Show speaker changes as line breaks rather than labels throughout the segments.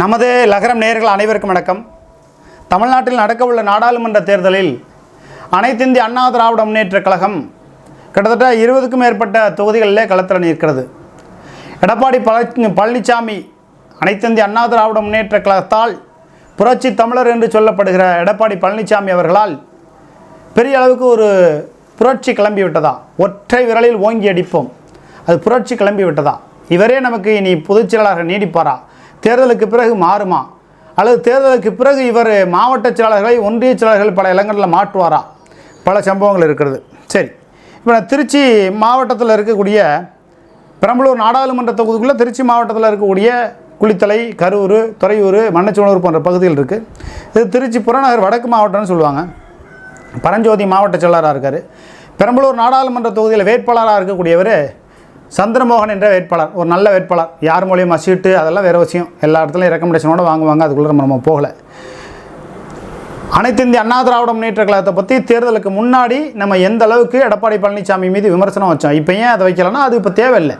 நமது லகரம் நேர்கள் அனைவருக்கும் வணக்கம். தமிழ்நாட்டில் நடக்கவுள்ள நாடாளுமன்ற தேர்தலில் அனைத்திந்திய அண்ணா திராவிட முன்னேற்ற கழகம் கிட்டத்தட்ட இருபதுக்கும் மேற்பட்ட தொகுதிகளிலே களத்தில் நிற்கிறது. எடப்பாடி பழ பழனிசாமி அனைத்திந்திய அண்ணா திராவிட முன்னேற்ற கழகத்தால் புரட்சி தமிழர் என்று சொல்லப்படுகிற எடப்பாடி பழனிசாமி அவர்களால் பெரிய அளவுக்கு ஒரு புரட்சி கிளம்பி விட்டதா? ஒற்றை விரலில் ஓங்கி அடிப்போம். அது புரட்சி கிளம்பி விட்டதா? இவரே நமக்கு இனி பொதுச் செயலாளர் நீடிப்பாரா? தேர்தலுக்கு பிறகு மாறுமா? அல்லது தேர்தலுக்கு பிறகு இவர் மாவட்ட செயலாளர்களை ஒன்றிய செயலாளர்கள் பல இடங்களில் மாற்றுவாரா? பல சம்பவங்கள் இருக்கிறது. சரி. இப்போ நான் திருச்சி மாவட்டத்தில் இருக்கக்கூடிய பெரம்பலூர் நாடாளுமன்ற தொகுதிக்குள்ளே திருச்சி மாவட்டத்தில் இருக்கக்கூடிய குளித்தலை கரூர் துறையூர் மண்ணச்சோனூர் போன்ற பகுதிகள் இருக்குது இது திருச்சி புறநகர் வடக்கு மாவட்டம்னு சொல்லுவாங்க. பரஞ்சோதி மாவட்ட செயலாளராக இருக்கார். பெரம்பலூர் நாடாளுமன்ற தொகுதியில் வேட்பாளராக இருக்கக்கூடியவர் சந்திரமோகன் என்ற வேட்பாளர் ஒரு நல்ல வேட்பாளர். யார் மூலியமாக சீட்டு அதெல்லாம் வேறு விஷயம். எல்லா இடத்துலையும் ரெக்கமெண்டேஷனோட வாங்குவாங்க அதுக்குள்ளே நம்ம நம்ம போகலை. அனைத்து இந்திய அண்ணா திராவிட முன்னேற்ற கழகத்தை பற்றி தேர்தலுக்கு முன்னாடி நம்ம எந்த அளவுக்கு எடப்பாடி பழனிசாமி மீது விமர்சனம் வச்சோம். இப்போ ஏன் அதை வைக்கலன்னா அது இப்போ தேவையில்லை.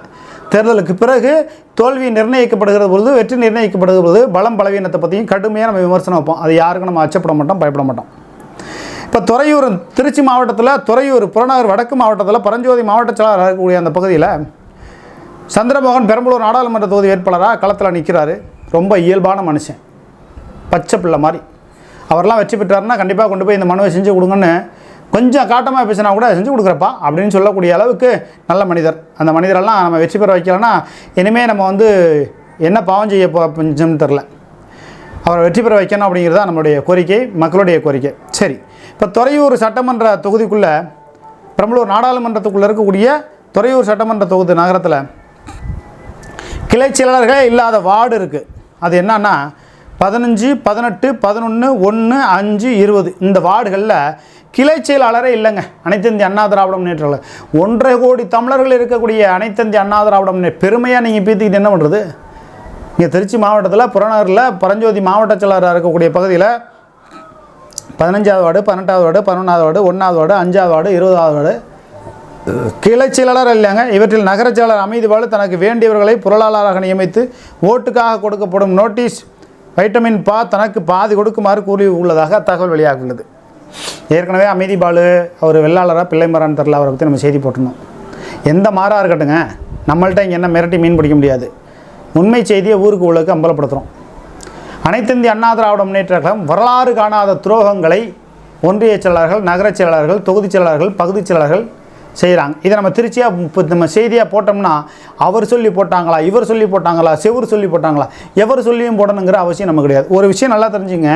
தேர்தலுக்கு பிறகு தோல்வி நிர்ணயிக்கப்படுகிற பொழுது வெற்றி நிர்ணயிக்கப்படுகிற பொழுது பலம் பலவீனத்தை பற்றியும் கடுமையாக நம்ம விமர்சனம் வைப்போம். அது யாருக்கும் நம்ம அச்சப்பட மாட்டோம் பயப்பட மாட்டோம். இப்போ துறையூர் திருச்சி மாவட்டத்தில் துறையூர் புறநகர் வடக்கு மாவட்டத்தில் பரஞ்சோதி மாவட்ட செயலாளர் இருக்கக்கூடிய அந்த பகுதியில் சந்திரமோகன் பெரம்பலூர் நாடாளுமன்ற தொகுதி வேட்பாளராக களத்தில் நிற்கிறாரு. ரொம்ப இயல்பான மனுஷன். பச்சை பிள்ளை மாதிரி. அவரெல்லாம் வெற்றி பெற்றாருன்னா கண்டிப்பாக கொண்டு போய் இந்த மனுவை செஞ்சு கொடுங்கன்னு கொஞ்சம் காட்டமாக பேசினா கூட செஞ்சு கொடுக்குறப்பா அப்படின்னு சொல்லக்கூடிய அளவுக்கு நல்ல மனிதர். அந்த மனிதரெல்லாம் நம்ம வெற்றி பெற வைக்கலன்னா இனிமேல் நம்ம வந்து என்ன பாவம் செய்ய போச்சுன்னு தெரில. அவரை வெற்றி பெற வைக்கணும் அப்படிங்கிறது தான் நம்மளுடைய கோரிக்கை மக்களுடைய கோரிக்கை. சரி. இப்போ துறையூர் சட்டமன்ற தொகுதிக்குள்ளே பெரம்பலூர் நாடாளுமன்றத்துக்குள்ளே இருக்கக்கூடிய துறையூர் சட்டமன்ற தொகுதி நகரத்தில் கிளை செயலாளர்களே இல்லாத வார்டு இருக்குது அது என்னன்னா பதினஞ்சு பதினெட்டு பதினொன்று ஒன்று அஞ்சு இருபது இந்த வார்டுகளில் கிளை செயலாளரே இல்லைங்க. அனைத்து இந்திய அண்ணா திராவிட முன்னேற்ற ஒன்றரை கோடி தமிழர்கள் இருக்கக்கூடிய அனைத்து இந்திய அண்ணா திராவிட முன்னேற்ற பெருமையாக நீங்கள் பீத்திக்கிட்டு என்ன பண்ணுறது இங்கே திருச்சி மாவட்டத்தில் புறநகரில் பரஞ்சோதி மாவட்ட செயலாளராக இருக்கக்கூடிய பகுதியில் பதினஞ்சாவது வார்டு பன்னெண்டாவது வார்டு பதினொன்றாவது வார்டு ஒன்றாவது வார்டு அஞ்சாவது வார்டு இருபதாவது வார்டு. கிளை செயலாளர் இல்லைங்க. இவற்றில் நகரச்சியாளர் அமைதிபாலு தனக்கு வேண்டியவர்களை பொருளாளராக நியமித்து ஓட்டுக்காக கொடுக்கப்படும் நோட்டீஸ் வைட்டமின் பா தனக்கு பாதி கொடுக்குமாறு கூறி உள்ளதாக தகவல் வெளியாகியுள்ளது. ஏற்கனவே அமைதிபாலு அவர் வெள்ளாளராக பிள்ளைமரான் தெரில அவரை பற்றி நம்ம செய்தி போட்டிருந்தோம். எந்த மாறாக இருக்கட்டுங்க. நம்மள்ட்ட இங்கே என்ன மிரட்டி மீன் பிடிக்க முடியாது. உண்மை செய்தியை ஊருக்கு உள்ளக்கு அம்பலப்படுத்துகிறோம் அனைத்து இந்திய அண்ணா திராவிட முன்னேற்ற கழகம் வரலாறு காணாத துரோகங்களை ஒன்றிய செயலாளர்கள் நகரச் செயலாளர்கள் தொகுதிச் செயலாளர்கள் பகுதிச் செயலாளர்கள் செய்கிறாங்க இதை நம்ம திருச்சியாக இப்போ நம்ம செய்தியாக போட்டோம்னா அவர் சொல்லி போட்டாங்களா இவர் சொல்லி போட்டாங்களா செவர் சொல்லி போட்டாங்களா எவர் சொல்லியும் போடணுங்கிற அவசியம் நமக்கு கிடையாது. ஒரு விஷயம் நல்லா தெரிஞ்சுங்க.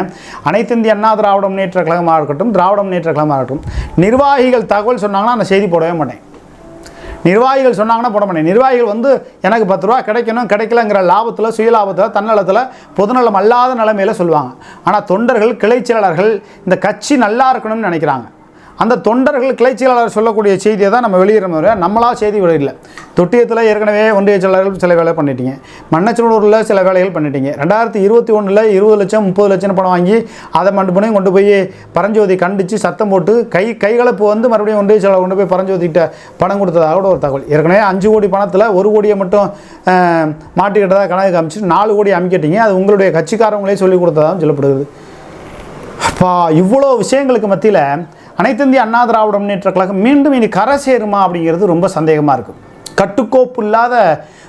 அனைத்து இந்திய அண்ணா திராவிட முன்னேற்ற கழகமாக இருக்கட்டும் திராவிட முன்னேற்ற கழகமாக இருக்கட்டும் நிர்வாகிகள் தகவல் சொன்னாங்கன்னா அந்த செய்தி போடவே மாட்டேன். நிர்வாகிகள் சொன்னாங்கன்னா போட மாட்டேன். நிர்வாகிகள் வந்து எனக்கு பத்து ரூபா கிடைக்கணும் கிடைக்கலங்கிற லாபத்தில் சுயலாபத்தில் தன்னலத்தில் பொதுநலம் அல்லாத நிலைமையில் சொல்லுவாங்க. ஆனால் தொண்டர்கள் கிளை செயலாளர்கள் இந்த கட்சி நல்லா இருக்கணும்னு நினைக்கிறாங்க. அந்த தொண்டர்கள் கிளை செயலாளர் சொல்லக்கூடிய செய்தியை தான் நம்ம வெளியிடுற நம்மளாக நம்மளா செய்தி வெளியிடல. தொட்டியத்தில் ஏற்கனவே ஒன்றிய செயலாளர்கள் சில வேலை பண்ணிட்டீங்க. மண்ணச்சனூரில் சில வேலைகள் பண்ணிட்டீங்க. ரெண்டாயிரத்தி இருபத்தி ஒன்றில் இருபது லட்சம் முப்பது லட்சம் பணம் வாங்கி அதை மண்டு பண்ணி கொண்டு போய் பரஞ்சோதி கண்டித்து சத்தம் போட்டு கை கைகலப்பு வந்து மறுபடியும் ஒன்றிய செயலாளர் கொண்டு போய் பரஞ்சோதிக்கிட்ட பணம் கொடுத்ததாக கூட ஒரு தகவல். ஏற்கனவே அஞ்சு கோடி பணத்தில் ஒரு கோடியை மட்டும் மாட்டிக்கிட்டதாக கணக்கு காமிச்சிட்டு நாலு கோடி அமைக்கிட்டீங்க. அது உங்களுடைய கட்சிக்காரங்களே சொல்லிக் கொடுத்ததாகவும் சொல்லப்படுகிறது. அப்பா இவ்வளோ விஷயங்களுக்கு மத்தியில் அனைத்து இந்திய அண்ணா திராவிட முன்னேற்ற கழகம் மீண்டும் இனி கரை சேருமா அப்படிங்கிறது ரொம்ப சந்தேகமாக இருக்கும் கட்டுக்கோப்பு இல்லாத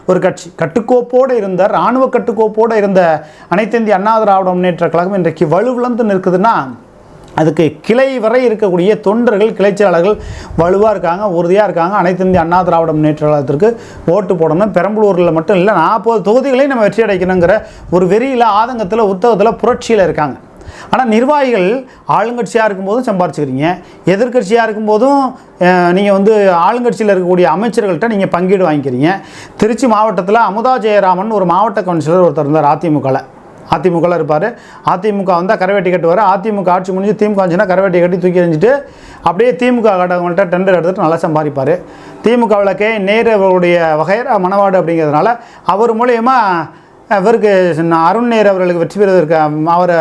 ஒரு கட்சி கட்டுக்கோப்போடு இருந்த இராணுவ கட்டுக்கோப்போடு இருந்த அனைத்து இந்திய அண்ணா திராவிட முன்னேற்ற கழகம் இன்றைக்கு வலுவிழந்து நிற்குதுன்னா அதுக்கு கிளை வரை இருக்கக்கூடிய தொண்டர்கள் கிளைச்செயலாளர்கள் வலுவாக இருக்காங்க உறுதியாக இருக்காங்க. அனைத்து இந்திய அண்ணா திராவிட முன்னேற்ற கழகத்திற்கு ஓட்டு போடணும். பெரம்பலூரில் மட்டும் இல்லை நாற்பது தொகுதிகளையும் நம்ம வெற்றி அடைக்கணுங்கிற ஒரு வெறியில் ஆதங்கத்தில் உத்தகத்தில் புரட்சியில் இருக்காங்க. ஆனால் நிர்வாகிகள் ஆளுங்கட்சியாக இருக்கும்போதும் சம்பாரிச்சுக்கிறீங்க. எதிர்க்கட்சியாக இருக்கும்போதும் நீங்கள் வந்து ஆளுங்கட்சியில் இருக்கக்கூடிய அமைச்சர்கள்ட்ட நீங்கள் பங்கீடு வாங்கிக்கிறீங்க. திருச்சி மாவட்டத்தில் அமுதா ஜெயராமன் ஒரு மாவட்ட கவுன்சிலர் ஒருத்தர் இருந்தார் அதிமுகவில் அதிமுகவில் இருப்பார். அதிமுக வந்தால் கரவேட்டி கட்டுவார். அதிமுக ஆட்சி முடிஞ்சு திமுக வந்துச்சுன்னா கரவேட்டி கட்டி தூக்கி எறிஞ்சிட்டு அப்படியே திமுக கட்டவங்கள்ட்ட டெண்டர் எடுத்துட்டு நல்லா சம்பாதிப்பார். திமுகவில் கே நேரு அவருடைய வகையரா மணவாடு அப்படிங்கிறதுனால அவர் மூலயமா இவருக்கு அருண் நேர் அவர்களுக்கு வெற்றி பெறுவதற்கு அவர்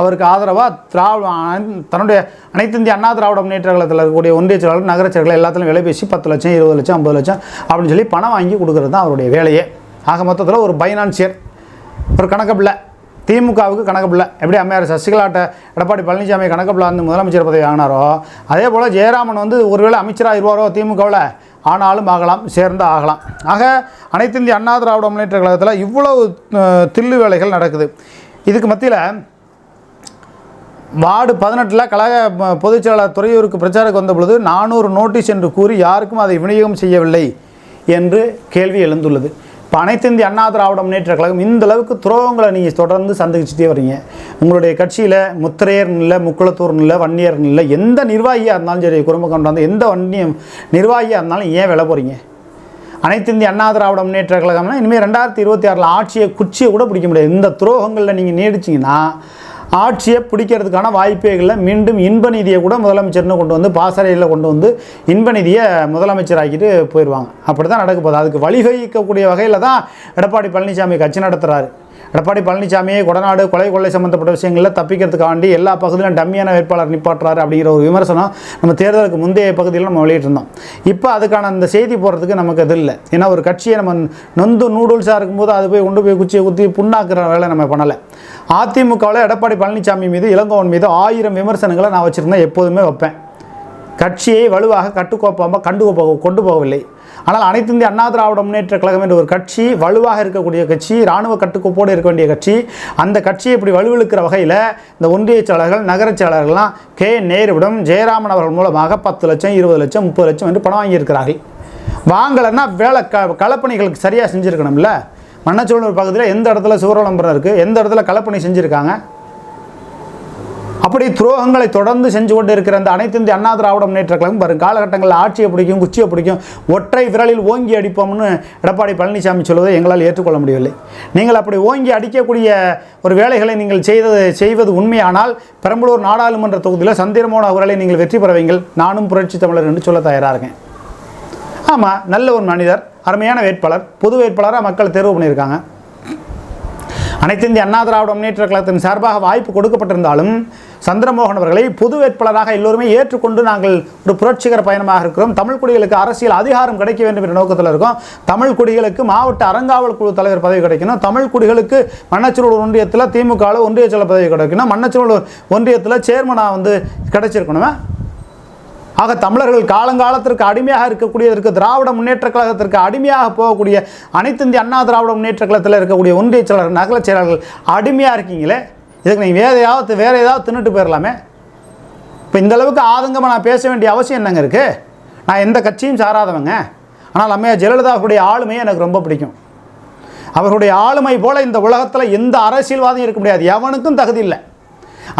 அவருக்கு ஆதரவாக திராவிட தன்னுடைய அனைத்து இந்திய அண்ணா திராவிட முன்னேற்ற கழகத்தில் இருக்கக்கூடிய ஒன்றிய செயலாளர் நகர செயலாளர் எல்லாத்திலும் விலை பேசி பத்து லட்சம் இருபது லட்சம் ஐம்பது லட்சம் அப்படின்னு சொல்லி பணம் வாங்கி கொடுக்குறது தான் அவருடைய வேலையே. ஆக மொத்தத்தில் ஒரு பைனான்சியர். ஒரு கணக்கு திமுகவுக்கு கணக்கு எப்படி அம்மையார் சசிகலாட்ட எடப்பாடி பழனிசாமி கணக்கு வந்து முதலமைச்சர் பதவி ஆனாரோ அதே போல் ஜெயராமன் வந்து ஒருவேளை அமைச்சராக இருவாரோ திமுகவில்? ஆனாலும் ஆகலாம் சேர்ந்து ஆகலாம். ஆக அனைத்து இந்திய அண்ணா திராவிட முன்னேற்ற கழகத்தில் இவ்வளவு தில்லு வேலைகள் நடக்குது. இதுக்கு மத்தியில் வார்டு பதினெட்டில் கழக ம- பொதுச் செயலாளர் துறையூருக்கு பிரச்சாரக்கு வந்த பொழுது நானூறு நோட்டீஸ் என்று கூறி யாருக்கும் அதை விநியோகம் செய்யவில்லை என்று கேள்வி எழுந்துள்ளது. இப்போ அனைத்து இந்திய அண்ணா திராவிட முன்னேற்ற கழகம் இந்த அளவுக்கு துரோகங்களை நீங்கள் தொடர்ந்து சந்திச்சுட்டே வரீங்க. உங்களுடைய கட்சியில் முத்திரையர் இல்லை முக்குளத்தூர் இல்லை வன்னியர் இல்லை எந்த நிர்வாகியாக இருந்தாலும் சரி குடும்ப கொண்டாந்து எந்த வன்னியம் நிர்வாகியாக இருந்தாலும் ஏன் வில போகிறீங்க அனைத்து இந்திய அண்ணா திராவிட முன்னேற்ற கழகம்னா இனிமேல் ரெண்டாயிரத்தி இருபத்தி ஆறில் ஆட்சியை குச்சியை கூட பிடிக்க முடியாது. இந்த துரோகங்களில் நீங்கள் நீடிச்சிங்கன்னா ஆட்சியை பிடிக்கிறதுக்கான வாய்ப்பே இல்லை. மீண்டும் இன்ப நிதியை கூட முதலமைச்சர்னு கொண்டு வந்து பாசறையில் கொண்டு வந்து இன்ப நிதியை முதலமைச்சராக்கிட்டு போயிடுவாங்க அப்படி தான் நடக்க போகுது. அதுக்கு வழிவகிக்கக்கூடிய வகையில் தான் எடப்பாடி பழனிசாமி கட்சி நடத்துகிறாரு எடப்பாடி பழனிசாமியை கொடநாடு கொலை கொள்ளை சம்மந்தப்பட்ட விஷயங்களில் தப்பிக்கிறதுக்காண்டி எல்லா பகுதியிலும் டம்மியான வேட்பாளர் நிப்பாட்டுறாரு அப்படிங்கிற ஒரு விமர்சனம் நம்ம தேர்தலுக்கு முந்தைய பகுதியில் நம்ம வெளியிட்டிருந்தோம். இப்போ அதுக்கான அந்த செய்தி போடுறதுக்கு நமக்கு இது இல்லை. ஏன்னா ஒரு கட்சியை நம்ம நொந்து நூடுல்ஸாக இருக்கும்போது அது போய் கொண்டு போய் குச்சியை குத்தி புண்ணாக்குற வேலை நம்ம பண்ணலை. அதிமுகவில் எடப்பாடி பழனிசாமி மீது இளங்கோவன் மீது ஆயிரம் விமர்சனங்களை நான் வச்சுருந்தேன் எப்போதுமே வைப்பேன். கட்சியை வலுவாக கட்டுக்கோப்பாமல் கண்டு போக கொண்டு போகவில்லை. ஆனால் அனைத்து இந்திய அண்ணா திராவிட முன்னேற்ற கழகம் என்ற ஒரு கட்சி வலுவாக இருக்கக்கூடிய கட்சி இராணுவ கட்டுக்கோப்போடு இருக்க வேண்டிய கட்சி அந்த கட்சியை இப்படி வலுவிழுக்கிற வகையில் இந்த ஒன்றிய செயலாளர்கள் நகரச் செயலாளர்கள்லாம் கே. நேருவிடம் ஜெயராமன் அவர்கள் மூலமாக பத்து லட்சம் இருபது லட்சம் முப்பது லட்சம் என்று பணம் வாங்கியிருக்கிறார்கள். வாங்கலைன்னா வேலை க களப்பணிகளுக்கு சரியாக செஞ்சுருக்கணும்ல? மன்னச்சோழூர் பகுதியில் எந்த இடத்துல சுவரலம்பரம் இருக்குது எந்த இடத்துல களப்பணி செஞ்சுருக்காங்க? அப்படி துரோகங்களை தொடர்ந்து செஞ்சு கொண்டு இருக்கிற அந்த அனைத்து இந்திய அண்ணா திராவிட முன்னேற்ற கழகம் வரும் காலகட்டங்களில் ஆட்சியை பிடிக்கும் குச்சியை பிடிக்கும் ஒற்றை விரலில் ஓங்கி அடிப்போம்னு எடப்பாடி பழனிசாமி சொல்வதை எங்களால் ஏற்றுக்கொள்ள முடியவில்லை. நீங்கள் அப்படி ஓங்கி அடிக்கக்கூடிய ஒரு வேலைகளை நீங்கள் செய்தது செய்வது உண்மையானால் பெரம்பலூர் நாடாளுமன்ற தொகுதியில் சந்திரமோன அவர்களை நீங்கள் வெற்றி பெறவீங்கள். நானும் புரட்சி தமிழர் என்று சொல்ல தயாராக இருக்கேன். ஆமாம் நல்ல ஒரு மனிதர் அருமையான வேட்பாளர் பொது வேட்பாளராக மக்கள் தேர்வு பண்ணியிருக்காங்க. அனைத்து இந்திய அண்ணா திராவிட முன்னேற்ற கழகத்தின் சார்பாக வாய்ப்பு கொடுக்கப்பட்டிருந்தாலும் சந்திரமோகன் அவர்களை பொது வேட்பாளராக எல்லோருமே ஏற்றுக்கொண்டு நாங்கள் ஒரு புரட்சிகர பயணமாக இருக்கிறோம். தமிழ் குடிகளுக்கு அரசியல் அதிகாரம் கிடைக்க வேண்டும் என்ற நோக்கத்தில் இருக்கோம். தமிழ் குடிகளுக்கு மாவட்ட அறங்காவல் குழு தலைவர் பதவி கிடைக்கணும். தமிழ் குடிகளுக்கு மன்னச்சூழல் ஒன்றியத்தில் திமுகவில் ஒன்றிய செயலர் பதவி கிடைக்கணும். மன்னச்சூழல் ஒன்றியத்தில் சேர்மனாக வந்து கிடைச்சிருக்கணுமே? ஆக தமிழர்கள் காலங்காலத்திற்கு அடிமையாக இருக்கக்கூடியதற்கு திராவிட முன்னேற்ற கழகத்திற்கு அடிமையாக போகக்கூடிய அனைத்து இந்திய அண்ணா திராவிட முன்னேற்ற கழகத்தில் இருக்கக்கூடிய ஒன்றிய செயலாளர் நகர செயலாளர்கள் அடிமையாக இருக்கீங்களே? இதுக்கு நீங்கள் வேறு ஏதாவது வேறு ஏதாவது தின்னுட்டு போயிடலாமே இப்போ இந்த அளவுக்கு ஆதங்கமாக நான் பேச வேண்டிய அவசியம் என்னங்க இருக்குது நான் எந்த கட்சியும் சாராதவங்க. ஆனால் அம்மையா ஜெயலலிதாவுடைய ஆளுமையை எனக்கு ரொம்ப பிடிக்கும். அவருடைய ஆளுமை போல் இந்த உலகத்தில் எந்த அரசியல்வாதியும் இருக்க முடியாது. எவனுக்கும் தகுதி இல்லை.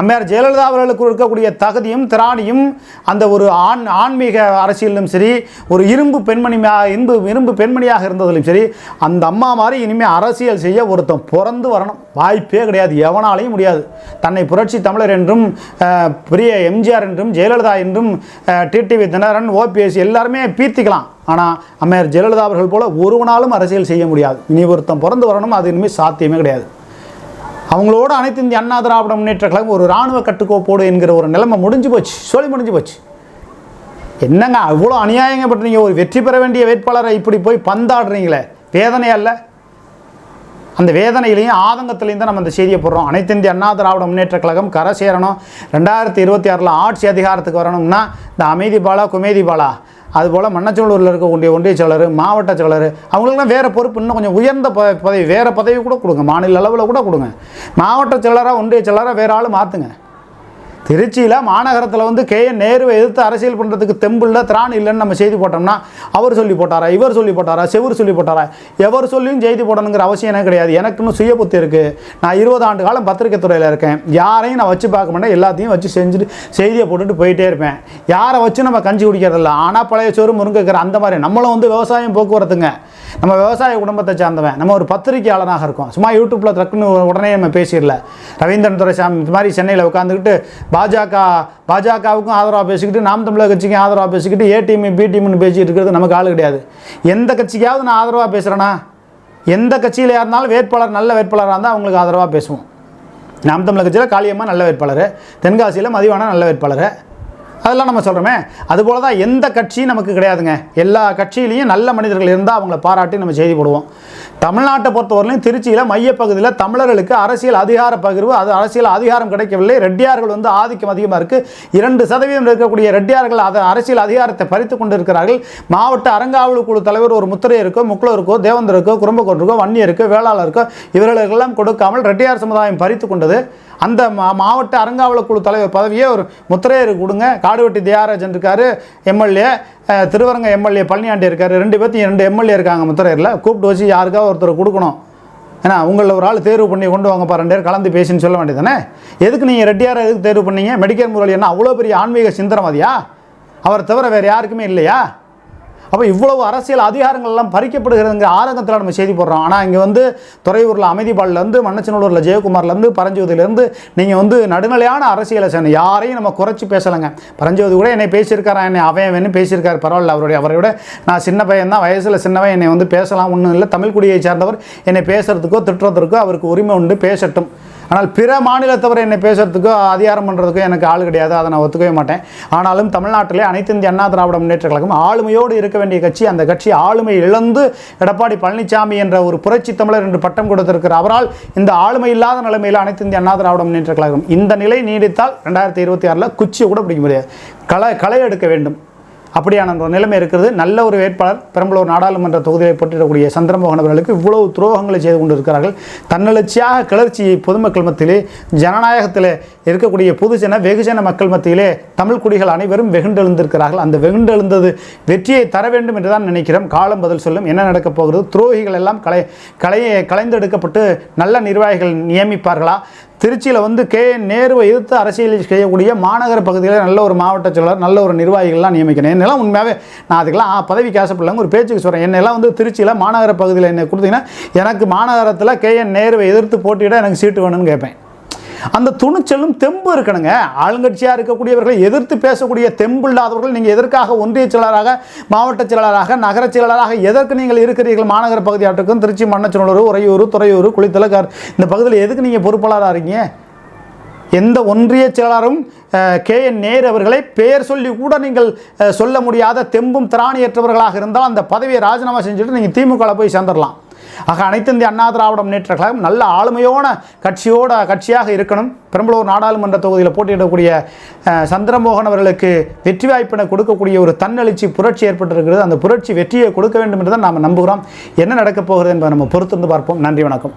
அம்மையார் ஜெயலலிதா அவர்களுக்கு இருக்கக்கூடிய தகுதியும் திராணியும் அந்த ஒரு ஆண் ஆன்மீக அரசியலிலும் சரி ஒரு இரும்பு பெண்மணி இரும்பு இரும்பு பெண்மணியாக இருந்ததிலும் சரி அந்த அம்மா மாதிரி இனிமேல் அரசியல் செய்ய ஒருத்தன் பிறந்து வரணும். வாய்ப்பே கிடையாது. எவனாலையும் முடியாது. தன்னை புரட்சி தமிழர் என்றும் பெரிய எம்ஜிஆர் என்றும் ஜெயலலிதா என்றும் டிடிவி தினகரன் ஓபிஎஸ் எல்லாருமே பீத்திக்கலாம். ஆனால் அம்மையார் ஜெயலலிதா அவர்கள் போல ஒருவனாலும் அரசியல் செய்ய முடியாது. இனி ஒருத்தன் பிறந்து வரணும் அது இனிமேல் சாத்தியமே கிடையாது. அவங்களோட அனைத்து இந்திய அண்ணா திராவிட முன்னேற்ற கழகம் ஒரு இராணுவ கட்டுக்கோப்போடு என்கிற ஒரு நிலைமை முடிஞ்சு போச்சு சொல்லி முடிஞ்சு போச்சு. என்னங்க அவ்வளோ அநியாயங்க பண்ணுறீங்க ஒரு வெற்றி பெற வேண்டிய வேட்பாளரை இப்படி போய் பந்தாடுறீங்களே? வேதனை இல்லை அந்த வேதனையிலையும் ஆதங்கத்திலையும் தான் நம்ம இந்த செய்தியை போடுறோம். அனைத்து இந்திய அண்ணா திராவிட முன்னேற்ற கழகம் கரை சேரணும். ரெண்டாயிரத்தி இருபத்தி ஆறில் ஆட்சி அதிகாரத்துக்கு வரணும்னா இந்த அமைதி பாலா குமேதி பாலா அதுபோல் மன்னச்சூழலூரில் இருக்கக்கூடிய ஒன்றிய செயலர் மாவட்ட செயலர் அவங்களுக்குலாம் வேறு பொறுப்பு இன்னும் கொஞ்சம் உயர்ந்த ப பதவி வேறு பதவி கூட கொடுங்க. மாநில அளவில் கூட கொடுங்க. மாவட்ட செயலராக ஒன்றிய செயலராக வேறு ஆள் மாற்றுங்க திருச்சியில் மாநகரத்தில் வந்து கே. என். நேருவை எதிர்த்து அரசியல் பண்ணுறதுக்கு தெம்புள்ள திராணி இல்லைன்னு நம்ம செய்தி போட்டோம்னா அவர் சொல்லி போட்டாரா இவர் சொல்லி போட்டாரா செவர் சொல்லி போட்டாரா? எவர் சொல்லியும் செய்தி போடணுங்கிற அவசியம் எனக்கு கிடையாது. எனக்குன்னு சுய புத்தி இருக்குது நான் இருபது ஆண்டு காலம் பத்திரிக்கை துறையில் இருக்கேன். யாரையும் நான் வச்சு பார்க்க மாட்டேன். எல்லாத்தையும் வச்சு செஞ்சுட்டு செய்தியை போட்டுட்டு போயிட்டே இருப்பேன். யாரை வச்சு நம்ம கஞ்சி குடிக்கிறதில்ல ஆனால் பழைய சோறு முருங்கைக்கிற அந்த மாதிரி. நம்மளும் வந்து விவசாயம் போக்குவரத்துங்க. நம்ம விவசாய குடும்பத்தை சார்ந்தவன். நம்ம ஒரு பத்திரிக்கையாளனாக இருக்கோம். சும்மா யூடியூப்பில் டக்குன்னு உடனே நம்ம பேசிடல. ரவீந்திரன் துரைசாமி இந்த மாதிரி சென்னையில் உட்காந்துக்கிட்டு பாஜக பாஜகவுக்கும் ஆதரவாக பேசிக்கிட்டு நாம் தமிழர் கட்சிக்கும் ஆதரவாக பேசிக்கிட்டு ஏ டீம் பி டீம்னு பேசிட்டு இருக்கிறது நமக்கு ஆள் கிடையாது. எந்த கட்சிக்காவது நான் ஆதரவாக பேசுகிறேன்னா எந்த கட்சியில் இருந்தாலும் வேட்பாளர் நல்ல வேட்பாளராக இருந்தால் அவங்களுக்கு ஆதரவாக பேசுவோம். நாம் தமிழர் கட்சியில் காளியம்மா நல்ல வேட்பாளர் தென்காசியில் மதிவானா நல்ல வேட்பாளர் அதெல்லாம் நம்ம சொல்கிறோமே அதுபோல் தான் எந்த கட்சியும் நமக்கு கிடையாதுங்க. எல்லா கட்சியிலையும் நல்ல மனிதர்கள் இருந்தால் அவங்கள பாராட்டி நம்ம செய்தி போடுவோம். தமிழ்நாட்டை பொறுத்தவரையிலும் திருச்சியில் மையப்பகுதியில் தமிழர்களுக்கு அரசியல் அதிகார பகிர்வு அது அரசியல் அதிகாரம் கிடைக்கவில்லை. ரெட்டியார்கள் வந்து ஆதிக்கம் அதிகமாக இருக்குது இரண்டு சதவீதம் இருக்கக்கூடிய ரெட்டியார்கள் அதை அரசியல் அதிகாரத்தை பறித்து கொண்டு இருக்கிறார்கள் மாவட்ட அறங்காவல் குழு தலைவர் ஒரு முத்திரையருக்கோ முக்குளருக்கோ தேவந்தருக்கோ குறும்பக்கோட்டருக்கோ வன்னியருக்கோ வேளாளருக்கோ இவர்களுக்கெல்லாம் கொடுக்காமல் ரெட்டியார் சமுதாயம் பறித்து கொண்டது. அந்த மா மாவட்ட அறங்காவல் குழு தலைவர் பதவியே ஒரு முத்திரையர் கொடுங்க. காடுவெட்டி தியாகராஜன் இருக்கார். எம்எல்ஏ திருவரங்க எம்எல்ஏ பழனியாண்டி இருக்கார். ரெண்டு பேர்த்தையும் ரெண்டு எம்எல்ஏ இருக்காங்க முத்திரையரில் கூப்பிட்டு வச்சு யாருக்காக ஒருத்தர் கொடுக்கணும். ஏன்னா உங்களில் ஒரு ஆள் தேர்வு பண்ணி கொண்டு வாங்கப்பா ரெண்டு பேர் கலந்து பேசின்னு சொல்ல வேண்டியதானே எதுக்கு நீங்கள் ரெட்டியாரை எதுக்கு தேர்வு பண்ணீங்க? மெடிக்கல் முரளி என்ன அவ்வளோ பெரிய ஆன்மீக சிந்தனவாதியா? அவர் தவிர வேறு யாருக்குமே இல்லையா? அப்போ இவ்வளவு அரசியல் அதிகாரங்கள் எல்லாம் பறிக்கப்படுகிறதுங்கிற ஆதங்கத்தில் நம்ம செய்தி போடுறோம். ஆனால் இங்கே வந்து துறையூரில் அமைதிபால்லேருந்து மன்னச்சனூரில் ஜெயக்குமார்லேருந்து பரஞ்சோதியிலேருந்து நீங்கள் வந்து நடுநிலையான அரசியலை செய்யணும். யாரையும் நம்ம குறைச்சி பேசலைங்க. பரஞ்சோதி கூட என்னை பேசியிருக்காரா என்னை அவன் வேணும் பேசியிருக்காரு. பரவாயில்ல அவருடைய அவரை விட நான் சின்ன பையன் தான் வயசில் சின்னவன் என்னை வந்து பேசலாம். ஒன்றும் இல்லை. தமிழ் குடியை சார்ந்தவர் என்னை பேசுறதுக்கோ திட்டுறதுக்கோ அவருக்கு உரிமை உண்டு. பேசட்டும். ஆனால் பிற மாநிலத்தவரை என்னை பேசுறதுக்கோ அதிகாரம் பண்ணுறதுக்கோ எனக்கு ஆள் கிடையாது. அதை நான் ஒத்துக்கவே மாட்டேன். ஆனாலும் தமிழ்நாட்டிலே அனைத்து இந்திய அண்ணா திராவிட முன்னேற்ற கழகம் ஆளுமையோடு இருக்க வேண்டிய கட்சி அந்த கட்சி ஆளுமை இழந்து எடப்பாடி பழனிசாமி என்ற ஒரு புரட்சி தமிழர் என்று பட்டம் கொடுத்திருக்கிற அவரால் இந்த ஆளுமை இல்லாத நிலைமையில் அனைத்து இந்திய அண்ணா திராவிட முன்னேற்ற கழகம் இந்த நிலை நீடித்தால் ரெண்டாயிரத்தி இருபத்தி ஆறில் குச்சியை கூட பிடிக்க முடியாது. களை களை எடுக்க வேண்டும். அப்படியான ஒரு நிலைமை இருக்கிறது. நல்ல ஒரு வேட்பாளர் பெரம்பலூர் நாடாளுமன்ற தொகுதியை போட்டியிடக்கூடிய சந்திரமோகன் அவர்களுக்கு இவ்வளவு துரோகங்களை செய்து கொண்டிருக்கிறார்கள். தன்னெழுச்சியாக கிளர்ச்சியை பொதுமக்கள் மத்தியிலே ஜனநாயகத்தில் இருக்கக்கூடிய பொதுஜன வெகுஜன மக்கள் மத்தியிலே தமிழ் குடிகள் அனைவரும் வெகுண்டெழுந்திருக்கிறார்கள். அந்த வெகுண்டெழுந்தது வெற்றியை தர வேண்டும் என்று தான் நினைக்கிறோம். காலம் பதில் சொல்லும் என்ன நடக்கப் போகிறது. துரோகிகள் எல்லாம் கலை கலையை கலைந்தெடுக்கப்பட்டு நல்ல நிர்வாகிகள் நியமிப்பார்களா? திருச்சியில் வந்து கே. நேருவை எதிர்த்து அரசியல் செய்யக்கூடிய மாநகர பகுதியில் நல்ல ஒரு மாவட்ட செயலாளர் நல்ல ஒரு நிர்வாகிகள்லாம் நியமிக்கணும். என்னெல்லாம் உண்மையாகவே நான் அதுக்கெல்லாம் ஆ, பதவிக்கு ஆசைப்படலங்க ஒரு பேச்சுக்கு சொல்கிறேன் என்னெல்லாம் வந்து திருச்சியில் மாநகர பகுதியில் என்னை கொடுத்தீங்கன்னா எனக்கு மாநகரத்தில் கே. என். நேருவை எதிர்த்து போட்டியிட எனக்கு சீட்டு வேணும்னு கேட்பேன். அந்த துணிச்சலும் தெம்பு இருக்கணுங்க. ஆளுங்கட்சியாக இருக்கக்கூடியவர்களை எதிர்த்து பேசக்கூடிய தெம்பு இல்லாதவர்கள் நீங்கள் எதற்காக ஒன்றிய செயலராக மாவட்ட செயலராக நகர செயலராக எதற்கு நீங்கள் இருக்கிறீர்கள்? மாநகர பகுதியாட்டுக்கும் திருச்சி மண்ணச்சநல்லூர் உறையூர் துறையூர் குளித்தலை கார் இந்த பகுதியில் எதுக்கு நீங்கள் பொறுப்பாளராக இருக்கீங்க? எந்த ஒன்றிய செயலாளரும் கே. என். நேர் அவர்களை பெயர் சொல்லி கூட நீங்கள் சொல்ல முடியாத தெம்பும் திராணியற்றவர்களாக இருந்தால் அந்த பதவியை ராஜினாமா செஞ்சுட்டு நீங்கள் திமுகவில் போய் சேர்ந்துடலாம் ஆக அனைத்து இந்திய அண்ணா திராவிட முன்னேற்ற கழகம் நல்ல ஆளுமையோட கட்சியோட கட்சியாக இருக்கணும். பெரம்பலூர் நாடாளுமன்ற தொகுதியில் போட்டியிடக்கூடிய சந்திரமோகன் அவர்களுக்கு வெற்றி வாய்ப்பினை கொடுக்கக்கூடிய ஒரு தன்னெழுச்சி புரட்சி ஏற்பட்டிருக்கிறது. அந்த புரட்சி வெற்றியை கொடுக்க வேண்டும் என்று தான் நாம் நம்புகிறோம். என்ன நடக்கப் போகிறது என்பதை நம்ம பொறுத்திருந்து பார்ப்போம். நன்றி வணக்கம்.